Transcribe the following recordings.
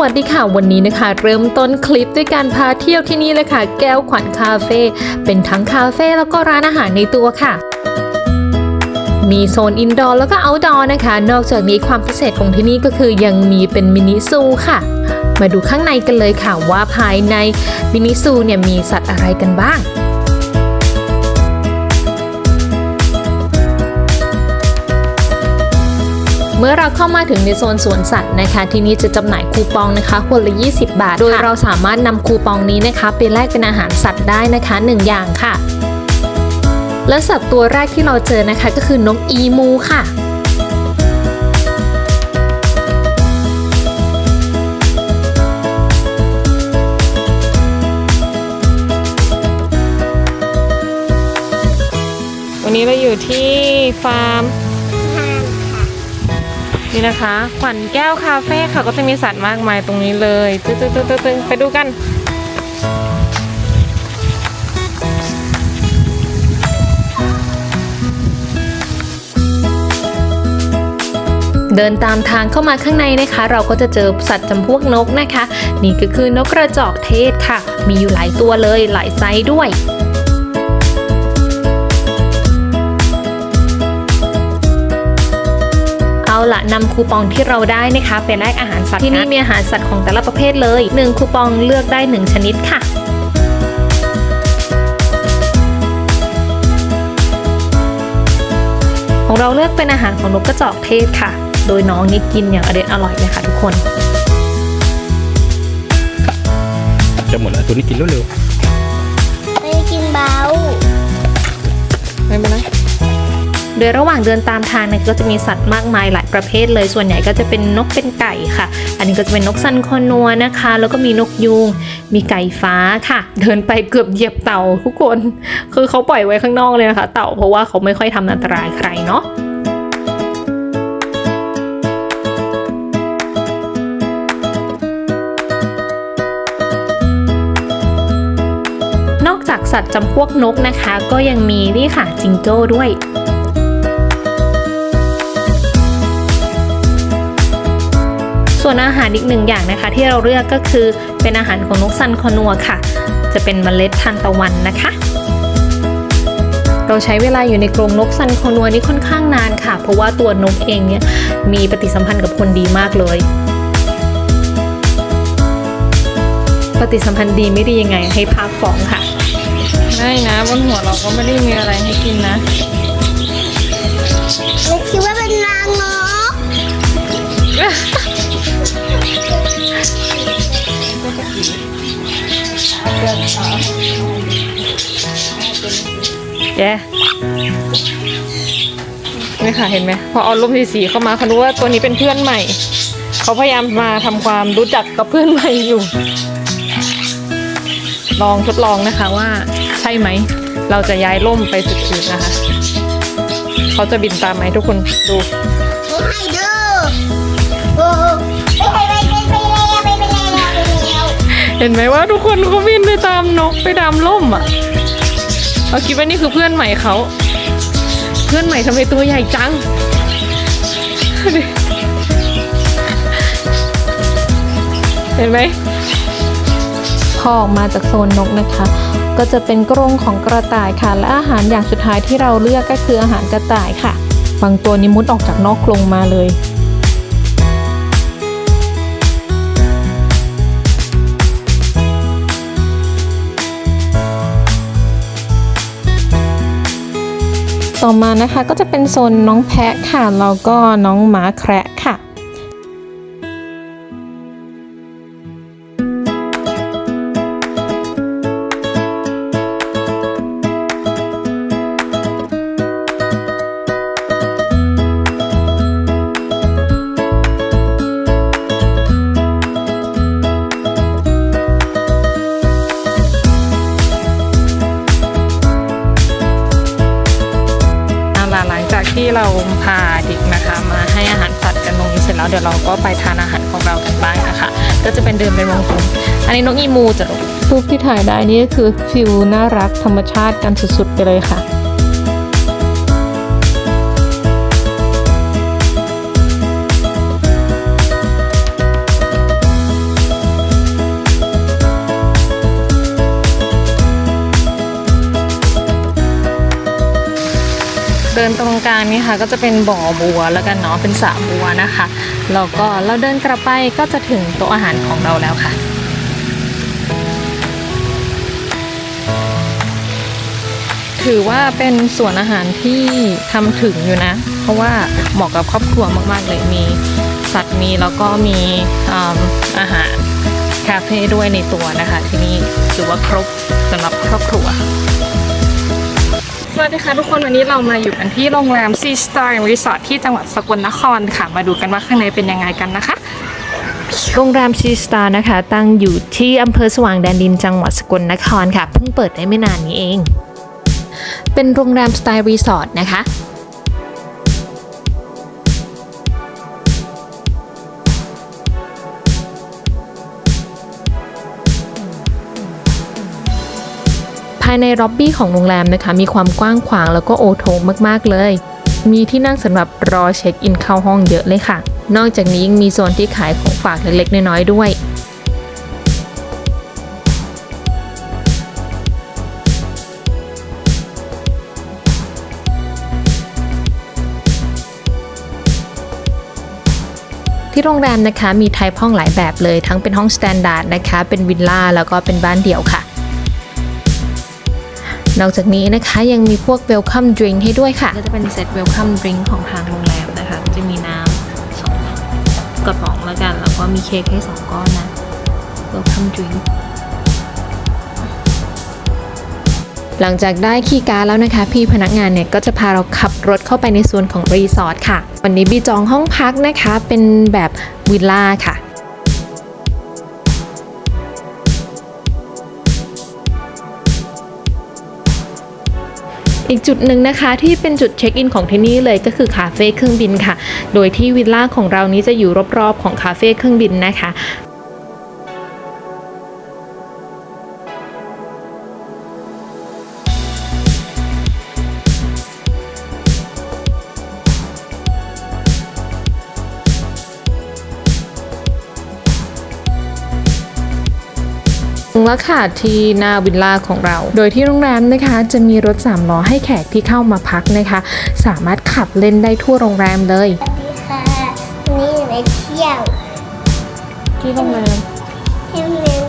วัสดีค่ะวันนี้นะคะ เริ่มต้นคลิปด้วยการพาเที่ยวที่นี่เลยค่ะ แก้วขวัญคาเฟ่เป็นทั้งคาเฟ่แล้วก็ร้านอาหารในตัวค่ะ มีโซนอินดอร์แล้วก็เอาท์ดอร์นะคะ นอกจากนี้ความพิเศษของที่นี่ก็คือยังมีเป็นมินิซูค่ะ มาดูข้างในกันเลยค่ะว่าภายในมินิซูเนี่ยมีสัตว์อะไรกันบ้าง มื่อเราเข้ามาถึงในโซนสวนสัตว์นะคะ ที่นี่จะจำหน่ายคูปองนะคะคนละ 20 บาท โดยเราสามารถนำคูปองนี้นะคะไปแลกเป็นอาหารสัตว์ได้นะคะ 1 อย่างค่ะ และสัตว์ตัวแรกที่เราเจอนะคะก็คือนกอีมูค่ะวันนี้เราอยู่ที่ฟาร์ม นี่นะคะขวัญแก้วคาเฟ่ค่ะก็จะมีสัตว์มากมายตรงนี้เลยตึ๊ดตึ๊ดตึ๊ดตึ๊ดตึ๊ไปดูกัน เดินตามทางเข้ามาข้างในนะคะ เราก็จะเจอสัตว์จำพวกนกนะคะ นี่ก็คือนกกระจอกเทศค่ะ มีอยู่หลายตัวเลยหลายไซส์ด้วย เอาละนำคูปองที่เราได้นะคะไปแลกอาหารสัตว์ที่นี่มีอาหารสัตว์ของแต่ละประเภทเลย 1 คูปองเลือกได้ 1 ชนิดค่ะของเราเลือกเป็นอาหารของนกกระจอกเทศค่ะ โดยน้องนี่กินอย่างอเด็ดอร่อยเลยค่ะทุกคน จะหมดแล้วตัวนี้กินเร็วไม่กินเบา ไม่เป็นไร โดยระหว่างเดินตามทางเนี่ยก็จะมีสัตว์มากมายหลายประเภทเลย ส่วนใหญ่ก็จะเป็นนกเป็นไก่ค่ะ อันนี้ก็จะเป็นนกซันคอนัวนะคะ แล้วก็มีนกยูง มีไก่ฟ้าค่ะ เดินไปเกือบเหยียบเต่าทุกคน คือเขาปล่อยไว้ข้างนอกเลยนะคะ เต่าเพราะว่าเขาไม่ค่อยทำอันตรายใครเนาะนอกจากสัตว์จำพวกนกนะคะ ก็ยังมีนี่ค่ะจิงโจ้ด้วย ส่วนอาหารอีกหนึ่งอย่างนะคะ ที่เราเลือกก็คือเป็นอาหารของนกซันคอนัวค่ะ จะเป็นเมล็ดทานตะวันนะคะเราใช้เวลาอยู่ในกรงนกซันคอนัวนี่ค่อนข้างนานค่ะ เพราะว่าตัวนกเองเนี่ยมีปฏิสัมพันธ์กับคนดีมากเลย ปฏิสัมพันธ์ดีไม่ดียังไงให้ภาพฟ้องค่ะได้นะบนหัวเราก็ไม่ได้มีอะไรให้กินนะเราคิดว่าเป็นนางนก แย่นี่ค่ะเห็นไหมพอเอาลมสีสีเข้ามาเขารู้ว่าตัวนี้เป็นเพื่อนใหม่ เขาพยายามมาทำความรู้จักกับเพื่อนใหม่อยู่ ลองทดลองนะคะว่าใช่ไหม เราจะย้ายล่มไปจุดอื่นนะคะ เขาจะบินตามไหมทุกคนดู เห็นไหมว่าทุกคนเขาบินไปตามนกไปตามล่มอะเราคิดว่านี่คือเพื่อนใหม่เขา เพื่อนใหม่ทำไมตัวใหญ่จังเห็นไหมพอออกมาจากโซนนกนะคะ ก็จะเป็นกรงของกระต่ายค่ะ และอาหารอย่างสุดท้ายที่เราเลือกก็คืออาหารกระต่ายค่ะ บางตัวนิมุดออกจากนอกกรงมาเลย ต่อมานะคะก็จะเป็นโซนน้องแพะค่ะแล้วก็น้องหมาแคระค่ะ เราพาเด็กนะคะ มาให้อาหารสัตว์กันตรงนี้เสร็จแล้วเดี๋ยวเราก็ไปทานอาหารของเรากันบ้างนะคะ ก็จะเป็นเดินเป็นวงกลมอันนี้นกอีมูจะรูปที่ถ่ายได้นี่คือฟิลน่ารักธรรมชาติกันสุดๆไปเลยค่ะเดินต กลางนี่ค่ะก็จะเป็นบ่อบัวแล้วกันเนาะเป็นสระบัวนะคะแล้วก็เราเดินกลับไปก็จะถึงโต๊ะอาหารของเราแล้วค่ะถือว่าเป็นส่วนอาหารที่ทำถึงอยู่นะ เพราะว่าเหมาะกับครอบครัวมากๆเลยมีสัตว์มีแล้วก็มีอืมอาหารคาเฟ่ด้วยในตัวนะคะ ที่นี่ถือว่าครบสำหรับครอบครัว วัสดีค่ะทุกคนวันนี้เรามาอยู่กันที่โรงแรม Sea Star Resort ที่จังหวัดสกลนครค่ะ มาดูกันว่าข้างในเป็นยังไงกันนะคะโรงแรมชีสตาร์นะคะ ตั้งอยู่ที่อำเภอสว่างแดนดินจังหวัดสกลนครค่ะ เพิ่งเปิดได้ไม่นานนี้เอง เป็นโรงแรมสไตล์รีสอร์ทนะคะ ภายในล็อบบี้ของโรงแรมนะคะ มีความกว้างขวางแล้วก็โอโถงมากๆเลย มีที่นั่งสำหรับรอเช็คอินเข้าห้องเยอะเลยค่ะ นอกจากนี้ยังมีโซนที่ขายของฝากเล็กๆ น้อยๆด้วยที่โรงแรมนะคะมีไทป์ห้องหลายแบบเลยทั้งเป็นห้องสแตนดาร์ดนะคะ เป็นวิลล่าแล้วก็เป็นบ้านเดี่ยวค่ะ นอกจากนี้นะคะยังมีพวกเวลคัมดริงให้ด้วยค่ะ ก็จะเป็นเซตเวลคัมดริงของทางโรงแรมนะคะ จะมีน้ำสองกระป๋องแล้วกัน แล้วก็มีเค้กให้สองก้อนนะเวลคัมดริงหลังจากได้คีย์การ์ดแล้วนะคะ พี่พนักงานเนี่ยก็จะพาเราขับรถเข้าไปในส่วนของรีสอร์ทค่ะ วันนี้บีจองห้องพักนะคะเป็นแบบวิลล่าค่ะ อีกจุดหนึ่งนะคะที่เป็นจุดเช็คอินของที่นี่เลยก็คือคาเฟ่เครื่องบินค่ะ โดยที่วิลล่าของเรานี้จะอยู่รอบๆของคาเฟ่เครื่องบินนะคะ แล้วค่ะที่หนาวิลล่าของเรา โดยที่โรงแรมนะคะจะมีรถสามล้อให้แขกที่เข้ามาพักนะคะ สามารถขับเล่นได้ทั่วโรงแรมเลยสวัสดีค่ะวันนี้จะไปเที่ยว ที่โรงแรมที่เมือง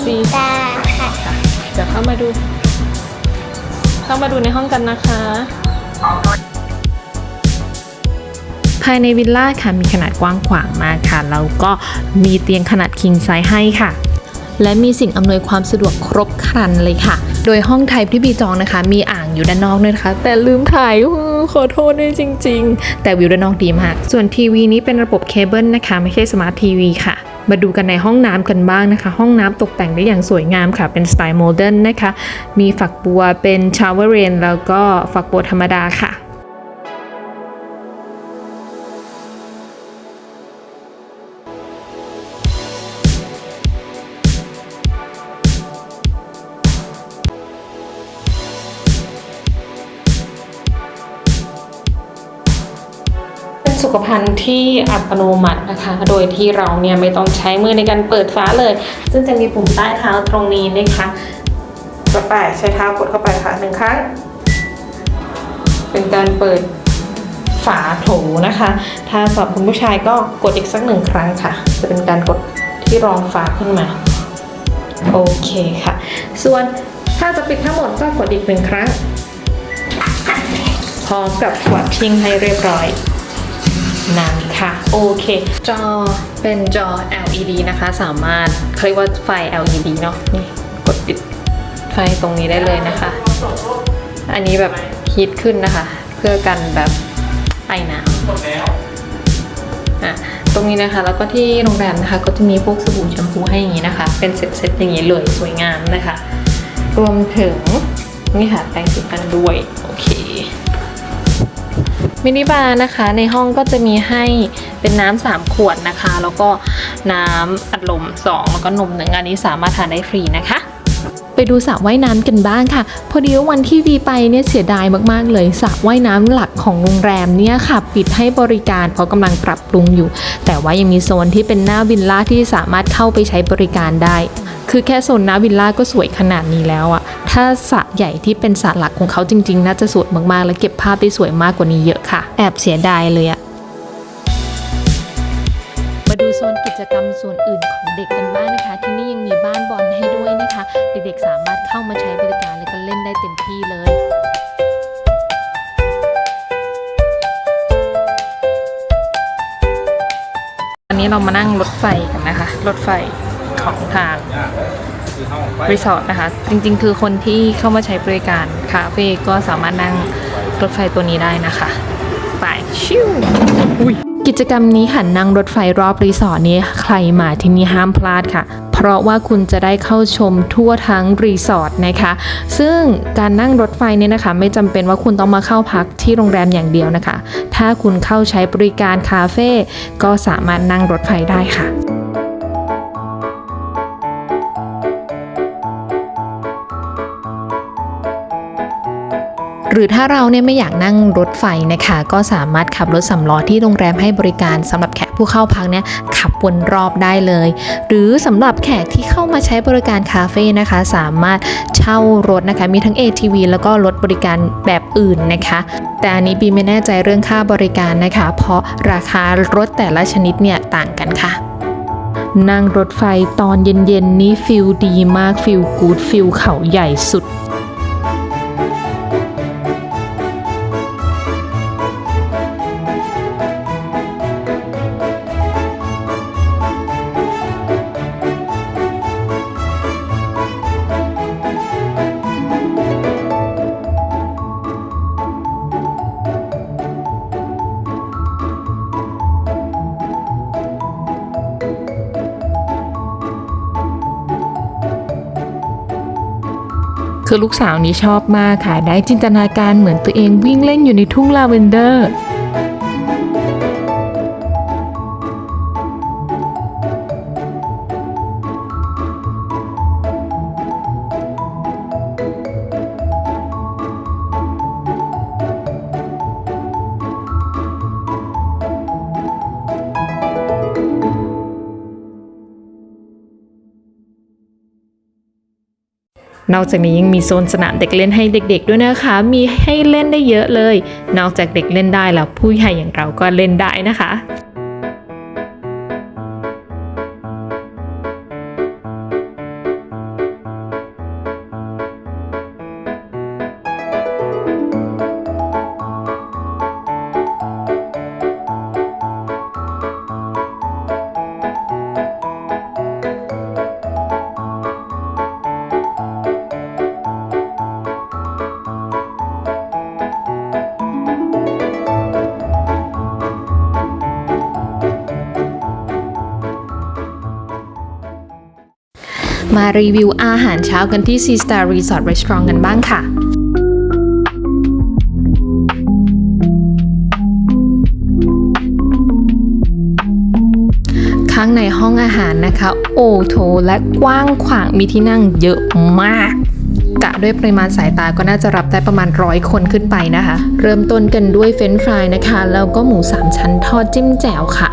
ทีตาค่ะเดี๋ยวเข้ามาดู เข้ามาดูในห้องกันนะคะ ภายในวิลล่าค่ะมีขนาดกว้างขวางมากค่ะ แล้วก็มีเตียงขนาด king size ให้ค่ะ และมีสิ่งอำนวยความสะดวกครบครันเลยค่ะ โดยห้องไทยที่บีจองนะคะ มีอ่างอยู่ด้านนอกด้วยนะคะ แต่ลืมถ่ายขอโทษด้วยจริง ๆ แต่วิวด้านนอกดีมาก ส่วนทีวีนี้เป็นระบบเคเบิลนะคะ ไม่ใช่สมาร์ททีวีค่ะมาดูกันในห้องน้ำกันบ้างนะคะ ห้องน้ำตกแต่งได้อย่างสวยงามค่ะ เป็นสไตล์โมเดิร์นนะคะ มีฝักบัวเป็นชาวเวอร์เรน แล้วก็ฝักบัวธรรมดาค่ะ นที่อัตโนมัตินะคะ โดยที่เราเนี่ยไม่ต้องใช้มือในการเปิดฝาเลย ซึ่งจะมีปุ่มใต้เท้าตรงนี้นะคะกดไปใช้เท้ากดเข้าไปค่ะหนึ่งครั้ง เป็นการเปิดฝาโถนะคะ ถ้าสำหรับคุณผู้ชายก็กดอีกสักหนึ่งครั้งค่ะ จะเป็นการกดที่รองฝาขึ้นมา โอเคค่ะ ส่วนถ้าจะปิดทั้งหมดก็กดอีกหนึ่งครั้งพร้อมกับกดทิ้งให้เรียบร้อย นั่นค่ะโอเค จอเป็นจอ LED นะคะ สามารถเขาเรียกว่าไฟ LED เนาะนี่กดปิดไฟตรงนี้ได้เลยนะคะ อันนี้แบบฮีทขึ้นนะคะ เพื่อกันแบบไอหน้ำอะตรงนี้นะคะแล้วก็ที่โรงแรมนะคะ ก็จะมีพวกสบู่แชมพูให้อย่างนี้นะคะ เป็นเซ็ตๆอย่างนี้เลยสวยงามนะคะ รวมถึงนี่ค่ะแปรงสีฟันด้วย โอเค มินิบาร์นะคะในห้องก็จะมีให้เป็นน้ำสามขวดนะคะ แล้วก็น้ำอัดลมสองแล้วก็นมหนึ่งอันนี้สามารถทานได้ฟรีนะคะไปดูสระว่ายน้ำกันบ้างค่ะ พอดีว่าวันที่วีไปเนี่ยเสียดายมากๆเลยสระว่ายน้ำหลักของโรงแรมเนี่ยค่ะ ปิดให้บริการเพราะกำลังปรับปรุงอยู่ แต่ว่ายังมีโซนที่เป็นหน้าวิลล่าที่สามารถเข้าไปใช้บริการได้ คือแค่โซนนาวิลล่าก็สวยขนาดนี้แล้วอะถ้าสระใหญ่ที่เป็นสระหลักของเขาจริงๆ น่าจะสวยมากๆ และเก็บภาพได้สวยมากกว่านี้เยอะค่ะ แอบเสียดายเลยอะมาดูโซนกิจกรรมส่วนอื่นของเด็กกันบ้างนะคะ ที่นี่ยังมีบ้านบอลให้ด้วยนะคะ เด็กๆสามารถเข้ามาใช้บริการและก็เล่นได้เต็มที่เลยวันนี้เรามานั่งรถไฟกันนะคะ รถไฟ ของทางรีสอร์ทนะคะ จริงๆ คือคนที่เข้ามาใช้บริการคาเฟ่ก็สามารถนั่งรถไฟตัวนี้ได้นะคะ ไปชิวอุ้ยกิจกรรมนี้ค่ะนั่งรถไฟรอบรีสอร์ทนี้ ใครมาที่นี่ห้ามพลาดค่ะเพราะว่าคุณจะได้เข้าชมทั่วทั้งรีสอร์ทนะคะ ซึ่งการนั่งรถไฟเนี่ยนะคะ ไม่จำเป็นว่าคุณต้องมาเข้าพักที่โรงแรมอย่างเดียวนะคะ ถ้าคุณเข้าใช้บริการคาเฟ่ก็สามารถนั่งรถไฟได้ค่ะ หรือถ้าเราเนี่ยไม่อยากนั่งรถไฟนะคะ ก็สามารถขับรถสำล้อที่โรงแรมให้บริการสำหรับแขกผู้เข้าพักเนี่ยขับวนรอบได้เลย หรือสำหรับแขกที่เข้ามาใช้บริการคาเฟ่นะคะ สามารถเช่ารถนะคะ มีทั้ง ATV แล้วก็รถบริการแบบอื่นนะคะ แต่อันนี้บีไม่แน่ใจเรื่องค่าบริการนะคะ เพราะราคารถแต่ละชนิดเนี่ยต่างกันค่ะนั่งรถไฟตอนเย็นๆ นี้ฟิลดีมากฟิลกูดฟิลเขาใหญ่สุด คือลูกสาวนี้ชอบมากค่ะ ได้จินตนาการเหมือนตัวเองวิ่งเล่นอยู่ในทุ่งลาเวนเดอร์ นอกจากนี้ยังมีโซนสนามเด็กเล่นให้เด็ก ๆ ด้วยนะคะ มีให้เล่นได้เยอะเลย นอกจากเด็กเล่นได้แล้วผู้ใหญ่อย่างเราก็เล่นได้นะคะ มารีวิวอาหารเช้ากันที่ C Star Resort Restaurant กันบ้างค่ะข้างในห้องอาหารนะคะ โอโถและกว้างขวางมีที่นั่งเยอะมากกะด้วยปริมาณสายตาก็น่าจะรับได้ประมาณร้อยคนขึ้นไปนะคะ เริ่มต้นกันด้วยเฟรนช์ฟรายนะคะ แล้วก็หมูสามชั้นทอดจิ้มแจ่วค่ะ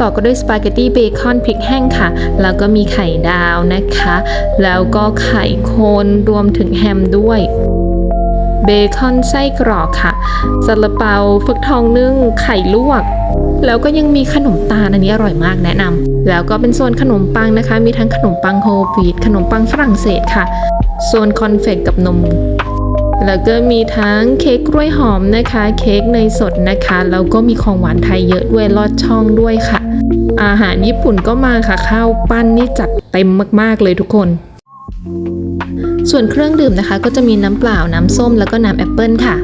ต่อก็ด้วยสปาเกตตี้เบคอนพริกแห้งค่ะ แล้วก็มีไข่ดาวนะคะ แล้วก็ไข่โคนรวมถึงแฮมด้วยเบคอนไส้กรอกค่ะซาลาเปาฟักทองนึ่งไข่ลวก แล้วก็ยังมีขนมตาลอันนี้อร่อยมากแนะนำแล้วก็เป็นโซนขนมปังนะคะ มีทั้งขนมปังโฮลวีตขนมปังฝรั่งเศสค่ะ โซนคอนเฟกกับนม แล้วก็มีทั้งเค้กกล้วยหอมนะคะ เค้กเนยสดนะคะ แล้วก็มีของหวานไทยเยอะด้วยลอดช่องด้วยค่ะ อาหารญี่ปุ่นก็มาค่ะข้าวปั้นนี่จัดเต็มมากๆเลยทุกคน ส่วนเครื่องดื่มนะคะ ก็จะมีน้ำเปล่าน้ำส้มแล้วก็น้ำแอปเปิลค่ะ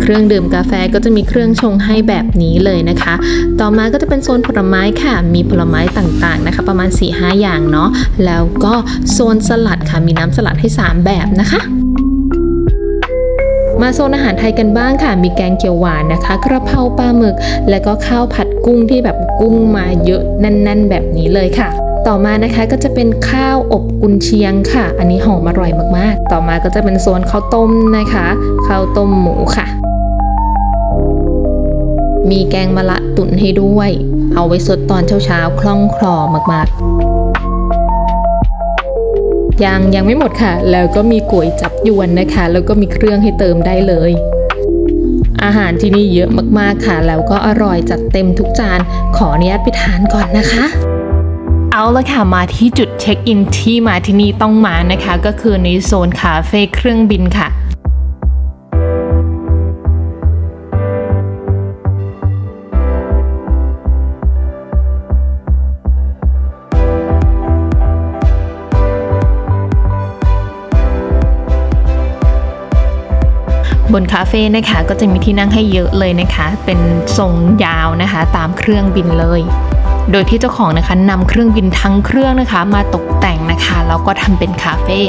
เครื่องดื่มกาแฟก็จะมีเครื่องชงให้แบบนี้เลยนะคะ ต่อมาก็จะเป็นโซนผลไม้ค่ะ มีผลไม้ต่างๆนะคะ ประมาณ 4-5 อย่างเนาะแล้วก็โซนสลัดค่ะมีน้ำสลัดให้ 3 แบบนะคะ มาโซนอาหารไทยกันบ้างค่ะ มีแกงเขียวหวานนะคะ กระเพราปลาหมึก แล้วก็ข้าวผัดกุ้งที่แบบกุ้งมาเยอะแน่น ๆ แบบนี้เลยค่ะต่อมานะคะก็จะเป็นข้าวอบกุนเชียงค่ะ อันนี้หอมอร่อยมากๆ ต่อมาก็จะเป็นโซนข้าวต้มนะคะข้าวต้มหมูค่ะ มีแกงมะละตุ๋นให้ด้วย เอาไว้สดตอนเช้าๆคล่องคลอมากๆ ยังยังไม่หมดค่ะ แล้วก็มีก๋วยจับยวนนะคะ แล้วก็มีเครื่องให้เติมได้เลย อาหารที่นี่เยอะมากๆค่ะ แล้วก็อร่อยจัดเต็มทุกจาน ขออนุญาตไปทานก่อนนะคะเอาละค่ะมาที่จุดเช็คอินที่มาที่นี่ต้องมานะคะ ก็คือในโซนคาเฟ่เครื่องบินค่ะ บนคาเฟ่นะคะก็จะมีที่นั่งให้เยอะเลยนะคะ เป็นทรงยาวนะคะ ตามเครื่องบินเลย โดยที่เจ้าของนะคะนำเครื่องบินทั้งเครื่องนะคะ มาตกแต่งนะคะแล้วก็ทำเป็นคาเฟ่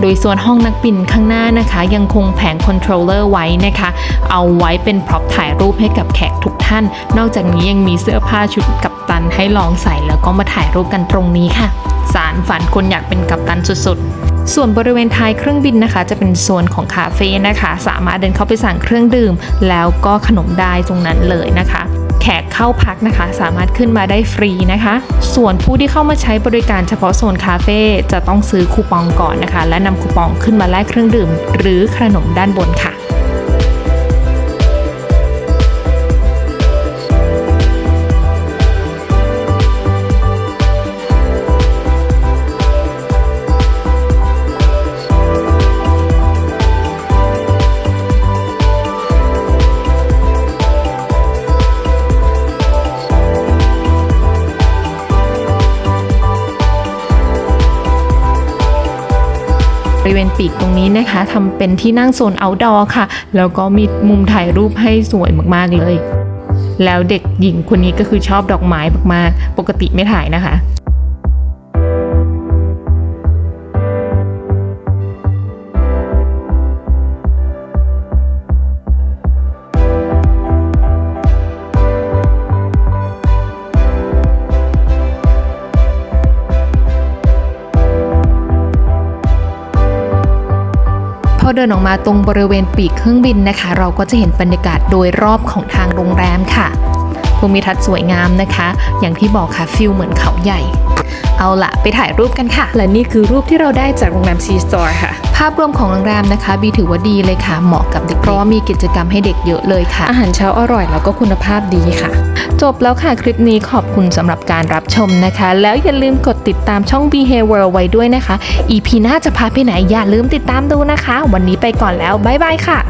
โดยส่วนห้องนักบินข้างหน้านะคะ ยังคงแผงคอนโทรลเลอร์ไว้นะคะ เอาไว้เป็นพร็อพถ่ายรูปให้กับแขกทุกท่าน นอกจากนี้ยังมีเสื้อผ้าชุดกัปตันให้ลองใส่แล้วก็มาถ่ายรูปกันตรงนี้ค่ะ สารฝันคนอยากเป็นกัปตันสุดๆ ส่วนบริเวณท้ายเครื่องบินนะคะ จะเป็นโซนของคาเฟ่นะคะ สามารถเดินเข้าไปสั่งเครื่องดื่ม แล้วก็ขนมได้ตรงนั้นเลยนะคะ แขกเข้าพักนะคะ สามารถขึ้นมาได้ฟรีนะคะ ส่วนผู้ที่เข้ามาใช้บริการเฉพาะโซนคาเฟ่จะต้องซื้อคูปองก่อนนะคะ และนำคูปองขึ้นมาแลกเครื่องดื่ม หรือขนมด้านบนค่ะ บริเวณปีกตรงนี้นะคะทำเป็นที่นั่งโซน outdoor ค่ะ แล้วก็มีมุมถ่ายรูปให้สวยมากๆเลย แล้วเด็กหญิงคนนี้ก็คือชอบดอกไม้มากๆ ปกติไม่ถ่ายนะคะ พอเดินออกมาตรงบริเวณปีกเครื่องบินนะคะ เราก็จะเห็นบรรยากาศโดยรอบของทางโรงแรมค่ะ ภูมิทัศน์สวยงามนะคะ อย่างที่บอกค่ะฟิลเหมือนเขาใหญ่ เอาละไปถ่ายรูปกันค่ะ และนี่คือรูปที่เราได้จากโรงแรม Sea Store ค่ะ ภาพรวมของโรงแรมนะคะ บีถือว่าดีเลยค่ะ เหมาะกับเด็กเพราะว่ามีกิจกรรมให้เด็กเยอะเลยค่ะ อาหารเช้าอร่อยแล้วก็คุณภาพดีค่ะ จบแล้วค่ะคลิปนี้ขอบคุณสำหรับการรับชมนะคะ แล้วอย่าลืมกดติดตามช่อง Behavior ไว้ด้วยนะคะ EP หน้าจะพาไปไหนอย่าลืมติดตามดูนะคะ วันนี้ไปก่อนแล้วบ๊ายบายค่ะ